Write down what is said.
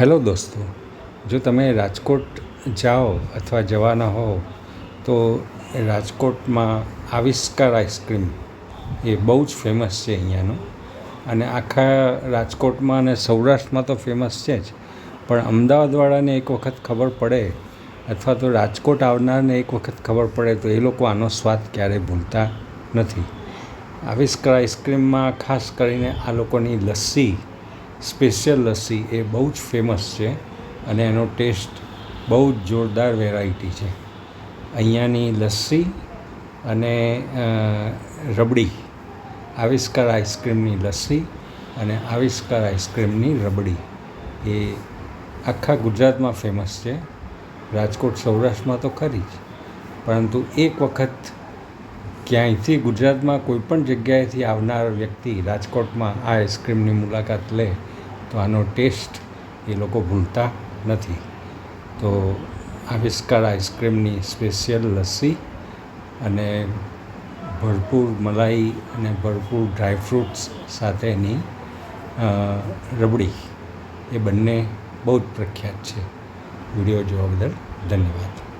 Hello દોસ્તો, જો તમે રાજકોટ જાઓ અથવા જવાના હો તો રાજકોટમાં આવિષ્કાર આઈસ્ક્રીમ એ બહુ જ ફેમસ છે અહીંયાનું. અને આખા રાજકોટમાં અને સૌરાષ્ટ્રમાં તો ફેમસ છે જ. પણ અમદાવાદવાળાને એક વખત ખબર પડે, અથવા તો રાજકોટ આવનારને એક વખત ખબર પડે, તો એ લોકો આનો સ્વાદ ક્યારેય ભૂલતા નથી. આવિષ્કાર આઈસ્ક્રીમમાં ખાસ કરીને આ લોકોની લસ્સી સ્પેશિયલ લસ્સી એ બહુ જ ફેમસ છે અને એનો ટેસ્ટ બહુ જ જોરદાર વેરાયટી છે. અહીંયાની લસ્સી અને રબડી, આવિષ્કાર આઈસ્ક્રીમની લસ્સી અને આવિષ્કાર આઈસ્ક્રીમની રબડી એ આખા ગુજરાતમાં ફેમસ છે. રાજકોટ સૌરાષ્ટ્રમાં તો ખરી જ. પરંતુ એક વખત ક્યાંયથી ગુજરાતમાં કોઈપણ જગ્યાએથી આવનાર વ્યક્તિ રાજકોટમાં આ આઈસ્ક્રીમની મુલાકાત લે તો આનો ટેસ્ટ એ લોકો ભૂલતા નથી. તો આવિષ્કાર આઈસ્ક્રીમની સ્પેશિયલ લસ્સી અને ભરપૂર મલાઈ અને ભરપૂર ડ્રાયફ્રૂટ્સ સાથેની રબડી એ બંને બહુ જ પ્રખ્યાત છે. વીડિયો જોવા બદલ ધન્યવાદ.